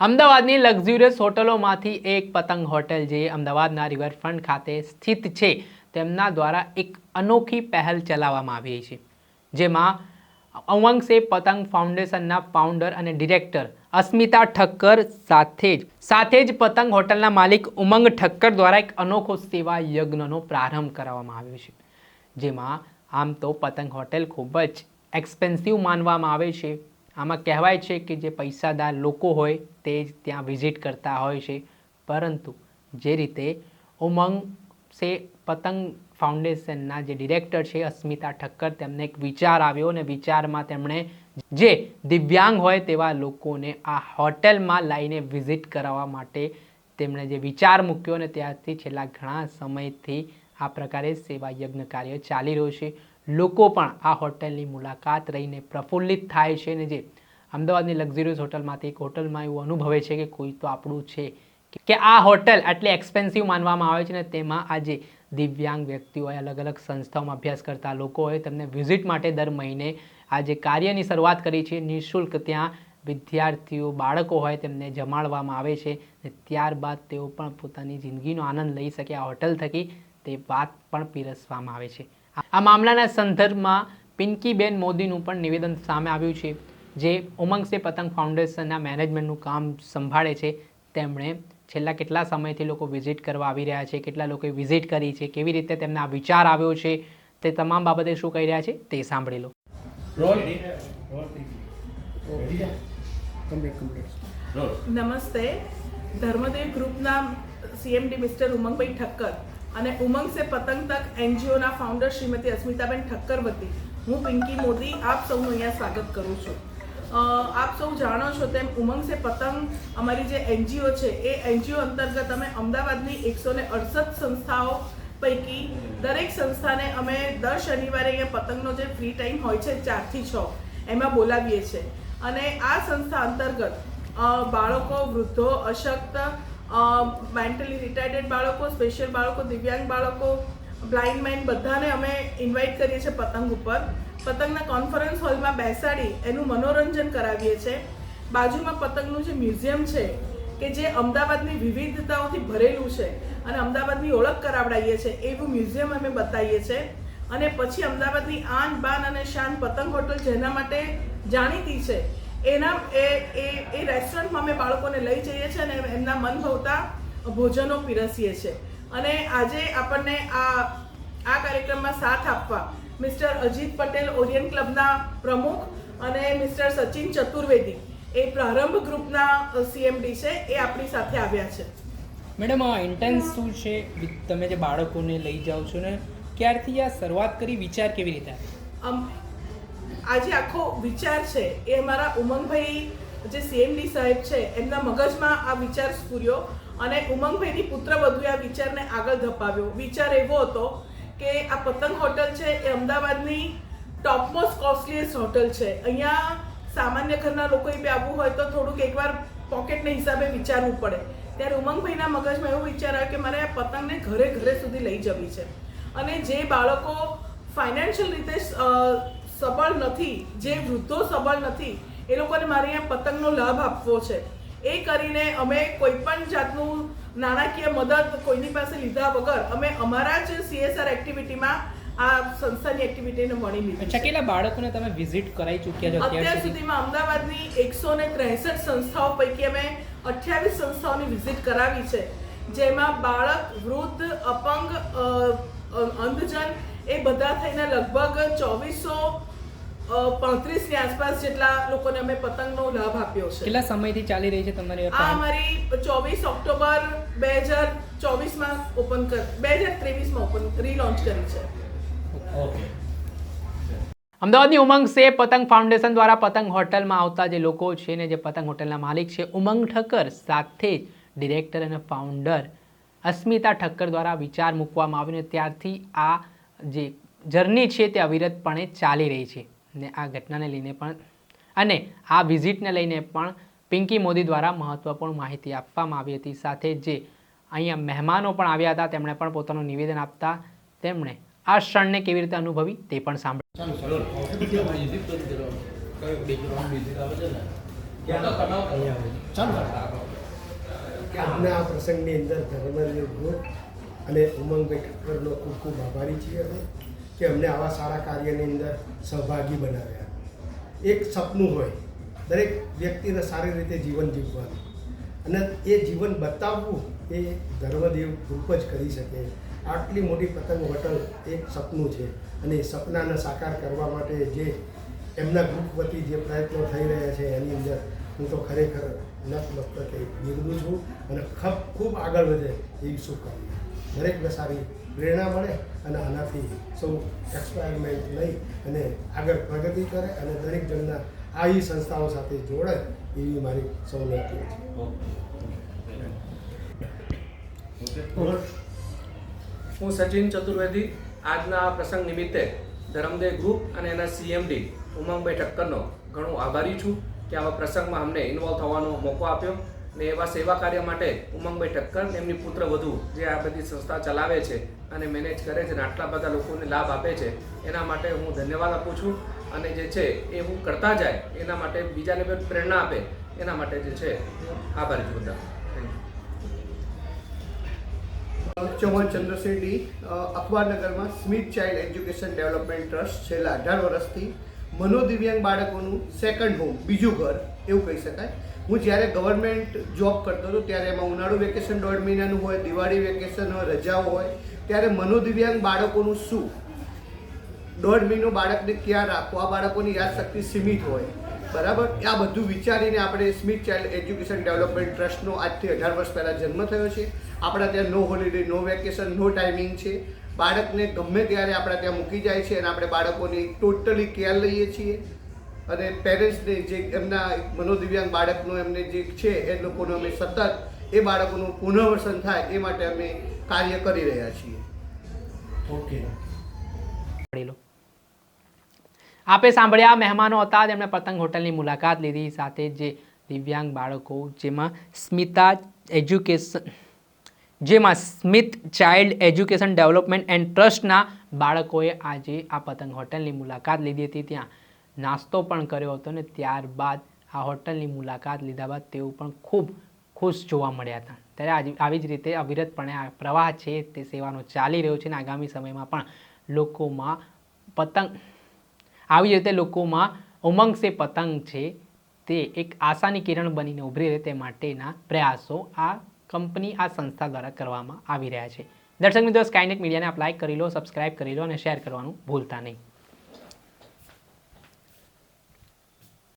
અમદાવાદની લક્ઝુરિયસ હોટલોમાંથી એક પતંગ હોટેલ જે અમદાવાદના રિવરફ્રન્ટ ખાતે સ્થિત છે, તેમના દ્વારા એક અનોખી પહેલ ચલાવવામાં આવી છે, જેમાં ઉમંગ સે પતંગ ફાઉન્ડેશનના ફાઉન્ડર અને ડિરેક્ટર અસ્મિતા ઠક્કર સાથે જ સાથે જ પતંગ હોટલના માલિક ઉમંગ ઠક્કર દ્વારા એક અનોખો સેવા યજ્ઞનો પ્રારંભ કરવામાં આવ્યો છે, જેમાં આમ તો પતંગ હોટેલ ખૂબ જ એક્સપેન્સિવ માનવામાં આવે છે. આમાં કહેવાય છે કે જે પૈસાદાર લોકો હોય તે જ ત્યાં વિઝિટ કરતા હોય છે. પરંતુ જે રીતે ઉમંગ સે પતંગ ફાઉન્ડેશનના જે ડિરેક્ટર છે અસ્મિતા ઠક્કર, તેમને એક વિચાર આવ્યો અને વિચારમાં તેમણે જે દિવ્યાંગ હોય તેવા લોકોને આ હોટેલમાં લાવીને વિઝિટ કરાવવા માટે તેમણે જે વિચાર મૂક્યો અને ત્યારથી છેલ્લા ઘણા સમયથી આ પ્રકારે સેવા યજ્ઞ કાર્ય ચાલી રહ્યું છે. લોકો પણ આ હોટલની મુલાકાત રહીને પ્રફુલ્લિત થાય છે અને જે અમદાવાદની લક્ઝરિયસ હોટલમાંથી એક હોટલમાં એવું અનુભવે છે કે કોઈ તો આપણું છે. કે આ હોટલ આટલી એક્સપેન્સિવ માનવામાં આવે છે ને તેમાં આજે દિવ્યાંગ વ્યક્તિઓ અલગ અલગ સંસ્થાઓમાં અભ્યાસ કરતા લોકો હોય તેમને વિઝિટ માટે દર મહિને આ જે કાર્યની શરૂઆત કરી છે નિઃશુલ્ક ત્યાં વિદ્યાર્થીઓ, બાળકો હોય તેમને જમાડવામાં આવે છે ને ત્યારબાદ તેઓ પણ પોતાની જિંદગીનો આનંદ લઈ શકે આ હોટલ થકી તે વાત પણ પીરસવામાં આવે છે. આ મામલાના સંદર્ભમાં પિંકીબેન મોદીનું પણ નિવેદન સામે આવ્યું છે જે ઉમંગ સે પતંગ ફાઉન્ડેશનના મેનેજમેન્ટનું કામ સંભાળે છે. તેમણે છેલ્લા કેટલા સમયથી લોકો વિઝિટ કરવા આવી રહ્યા છે કેટલા લોકોએ વિઝિટ કરી છે કેવી રીતે તેમને આ વિચાર આવ્યો છે તે તમામ બાબતે શું કહી રહ્યા છે તે સાંભળી લો. નમસ્તે. ધર્મદેવ ગ્રુપના સીએમડી મિસ્ટર ઉમંગભાઈ ઠક્કર. અને ઉમંગ સે પતંગ તક એનજીઓના ફાઉન્ડર શ્રીમતી અસ્મિતાબેન ઠક્કર વતી હું પિંકી મોદી આપ સૌનું અહીંયા સ્વાગત કરું છું. આપ સૌ જાણો છો તેમ ઉમંગ સે પતંગ અમારી જે એનજીઓ છે, એ એનજીઓ અંતર્ગત અમે અમદાવાદની એકસો ને અડસઠ સંસ્થાઓ પૈકી દરેક સંસ્થાને અમે દર શનિવારે અહીંયા પતંગનો જે ફ્રી ટાઈમ હોય છે ચારથી છ, એમાં બોલાવીએ છીએ. અને આ સંસ્થા અંતર્ગત બાળકો, વૃદ્ધો, અશક્ત મેન્ટલી રિટાયર્ડેડ બાળકો સ્પેશિયલ બાળકો, દિવ્યાંગ બાળકો બ્લાઇન્ડ મેન બધાને અમે ઇન્વાઇટ કરીએ છીએ પતંગ ઉપર. પતંગના કોન્ફરન્સ હોલમાં બેસાડી એનું મનોરંજન કરાવીએ છીએ. બાજુમાં પતંગનું જે મ્યુઝિયમ છે, કે જે અમદાવાદની વિવિધતાઓથી ભરેલું છે અને અમદાવાદની ઓળખ કરાવડાવીએ છીએ, એવું મ્યુઝિયમ અમે બતાવીએ છીએ. અને પછી અમદાવાદની આન બાન અને શાન પતંગ હોટલ જેના માટે જાણીતી છે. એના એ એ એ રેસ્ટોરન્ટમાં અમે બાળકોને લઈ જઈએ છીએ અને એમના મન ભાવતા ભોજનો પીરસીએ છીએ. અને આજે આપણને આ આ કાર્યક્રમમાં સાથ આપવા મિસ્ટર અજીત પટેલ ઓરિયન્ટ ક્લબના પ્રમુખ અને મિસ્ટર સચિન ચતુર્વેદી એ પ્રારંભ ગ્રુપના સીએમડી છે એ આપણી સાથે આવ્યા છે. મેડમ આ ઇન્ટેન્સ શું છે? તમે જે બાળકોને લઈ જાઓ છો ને ક્યારથી આ શરૂઆત કરી? વિચાર કેવી રીતે આવ્યો? આજે આખો વિચાર છે એ અમારા ઉમંગભાઈ જે સીએમડી સાહેબ છે, એમના મગજમાં આ વિચાર સ્ફૂર્યો અને ઉમંગભાઈની પુત્રવધુએ આ વિચારને આગળ ધપાવ્યો. વિચાર એવો હતો કે આ પતંગ હોટલ છે એ અમદાવાદની ટોપમોસ્ટ કોસ્ટલીએસ્ટ હોટલ છે. અહીંયા સામાન્ય ઘરના લોકોએ બી આવવું હોય તો થોડુંક એકવાર પોકેટના હિસાબે વિચારવું પડે. ત્યારે ઉમંગભાઈના મગજમાં એવો વિચાર આવ્યો કે મારે આ પતંગને ઘરે ઘરે સુધી લઈ જવી છે. અને જે બાળકો ફાઇનાન્શિયલ રીતે સબળ નથી જે વૃદ્ધો સબળ નથી એ લોકોને મારે અહીંયા પતંગનો લાભ આપવો છે એ કરીને અમે કોઈ પણ જાતનું નાણાકીય મદદ કોઈની પાસે લીધા વગર અમે અમારા જ સીએસઆર એક્ટિવિટીમાં આ સંસ્થાની એક્ટિવિટીને મળી લીધી અચ્છા છે. કેટલા બાળકોને તમે વિઝિટ કરાવી ચૂક્યા છો અત્યાર સુધીમાં અમદાવાદની એકસો ને ત્રેસઠ સંસ્થાઓ પૈકી અમે અઠ્યાવીસ સંસ્થાઓની વિઝિટ કરાવી છે જેમાં બાળક વૃદ્ધ અપંગ અંધજન એ બધા થઈને લગભગ ચોવીસો પાંત્રીસની આસપાસ જેટલા લોકોને અમે પતંગનો લાભ આપ્યો છે. કેટલા સમયથી ચાલી રહી છે તમારી આ અમારી ચોવીસ ઓક્ટોબર બે હજાર ચોવીસમાં ઓપન કર બે હજાર ત્રેવીસમાં ઓપન રીલોન્ચ કરી છે. ઓકે. અમદાવાદની ઉમંગ સે પતંગ ફાઉન્ડેશન દ્વારા પતંગ હોટલમાં આવતા જે લોકો છે ને જે પતંગ હોટલના માલિક છે ઉમંગ ઠક્કર સાથે જ ડિરેક્ટર અને ફાઉન્ડર અસ્મિતા ઠક્કર દ્વારા વિચાર મૂકવામાં આવ્યો ને ત્યારથી આ જે જર્ની છે તે અવિરતપણે ચાલી રહી છે. ને આ ઘટનાને લઈને પણ અને આ વિઝિટને લઈને પણ પિંકી મોદી દ્વારા મહત્વપૂર્ણ માહિતી આપવામાં આવી હતી. સાથે જે અહીંયા મહેમાનો પણ આવ્યા હતા તેમણે પણ પોતાનું નિવેદન આપતા તેમણે આ ક્ષણને કેવી રીતે અનુભવી તે પણ સાંભળ્યું. ચાલો રોલ વિડીયોમાં વિઝિટ કરી દેવાનો કયો બેકગ્રાઉન્ડ મ્યુઝિક આવે છે ને? ત્યાં તો બનાવો. અહીંયા આવે ચાલો. આજના આ પ્રસંગની અંદર ધર્મદેવ અને ઉમંગભાઈ ઠક્કરનો ખૂબ ખૂબ આભારી છીએ અમે. કે અમને આવા સારા કાર્યની અંદર સહભાગી બનાવ્યા. એક સપનું હોય, દરેક વ્યક્તિને સારી રીતે જીવન જીવવાનું. અને એ જીવન બતાવવું એ ધર્મદેવ ગ્રુપ જ કરી શકે. આટલી મોટી પતંગ હોટલ એક સપનું છે. અને એ સપનાને સાકાર કરવા માટે જે એમના ગ્રુપ વતી જે પ્રયત્નો થઈ રહ્યા છે, એની અંદર હું તો ખરેખર નતમસ્તકે બિરદું છું. અને ખૂબ ખૂબ આગળ વધે એવી શુભકામના. દરેકને સારી પ્રેરણા મળે અને આનાથી સૌ એક્સપાયરમેન્ટ લઈ અને આગળ પ્રગતિ કરે અને દરેક જણના આવી સંસ્થાઓ સાથે જોડાય એવી મારી સૌને અપીલ છે. હું સચિન ચતુર્વેદી. આજના આ પ્રસંગ નિમિત્તે ધરમદેવ ગ્રુપ અને એના સીએમડી ઉમંગભાઈ ઠક્કરનો ઘણો આભારી છું કે આવા પ્રસંગમાં અમને ઇન્વોલ્વ થવાનો મોકો આપ્યો. ને એવા સેવા કાર્ય માટે ઉમંગભાઈ ઠક્કર એમની પુત્ર વધુ, જે આ બધી સંસ્થા ચલાવે છે અને મેનેજ કરે છે અને આટલા બધા લોકોને લાભ આપે છે, એના માટે હું ધન્યવાદ આપું છું. અને જે છે એ હું કરતા જાય, એના માટે બીજાને પણ પ્રેરણા આપે, એના માટે જે છે હું આભારી છું બધા. ચૌહાણ ચંદ્રશેઠી અખબારનગરમાં Smith child education development trust છેલ્લા અઢાર વર્ષથી મનોદિવ્યાંગ બાળકોનું સેકન્ડ હોમ બીજું ઘર, એવું કહી શકાય. હું જ્યારે ગવર્મેન્ટ જોબ કરતો હતો, ત્યારે એમાં ઉનાળુ વેકેશન દોઢ મહિનાનું હોય, દિવાળી વેકેશન હોય રજાઓ હોય, ત્યારે મનોદિવ્યાંગ બાળકોનું શું? દોઢ મહિનો બાળકને ક્યાં રાખવું? આ બાળકોની યાદશક્તિ સીમિત હોય. બરાબર? આ બધું વિચારીને આપણે સ્મિથ ચાઇલ્ડ એજ્યુકેશન ડેવલપમેન્ટ ટ્રસ્ટનો આજથી અઢાર વર્ષ પહેલાં જન્મ થયો છે. આપણા ત્યાં no holiday no vacation no timing છે. બાળકને ગમે ત્યારે આપણા ત્યાં મૂકી જાય છે અને આપણે બાળકોની ટોટલી કેર લઈએ છીએ. અને પેરેન્ટ્સને જે એમના મનોદિવ્યાંગ બાળકનો એમને જે છે એ લોકોનું અમે સતત એ બાળકોનું પુનઃવસન થાય એ માટે અમે કાર્ય કરી રહ્યા છીએ. ઓકે આપે સાંભળ્યા મહેમાનો હતા તેમણે પતંગ હોટલની મુલાકાત લીધી. સાથે જે દિવ્યાંગ બાળકો જેમાં સ્મિતા એજ્યુકેશન જેમાં Smith child education development and ટ્રસ્ટના બાળકોએ આજે આ પતંગ હોટલની મુલાકાત લીધી હતી. ત્યાં નાસ્તો પણ કર્યો હતો ને ત્યારબાદ આ હોટલની મુલાકાત લીધા બાદ તેઓ પણ ખૂબ ખુશ જોવા મળ્યા હતા. ત્યારે આવી જ રીતે અવિરતપણે આ પ્રવાહ છે તે સેવાનો ચાલી રહ્યો છે અને આગામી સમયમાં પણ લોકોમાં પતંગ, આવી જ રીતે લોકોમાં ઉમંગ સે પતંગ છે તે એક આશાની કિરણ બનીને ઉભરી રહે તે માટેના પ્રયાસો આ કંપની, આ સંસ્થા દ્વારા કરવામાં આવી રહ્યા છે. દર્શક મિત્રો સ્કાયનેટ મીડિયાને આપ લાઇક કરી લો સબસ્ક્રાઇબ કરી લો અને શેર કરવાનું ભૂલતા નહીં.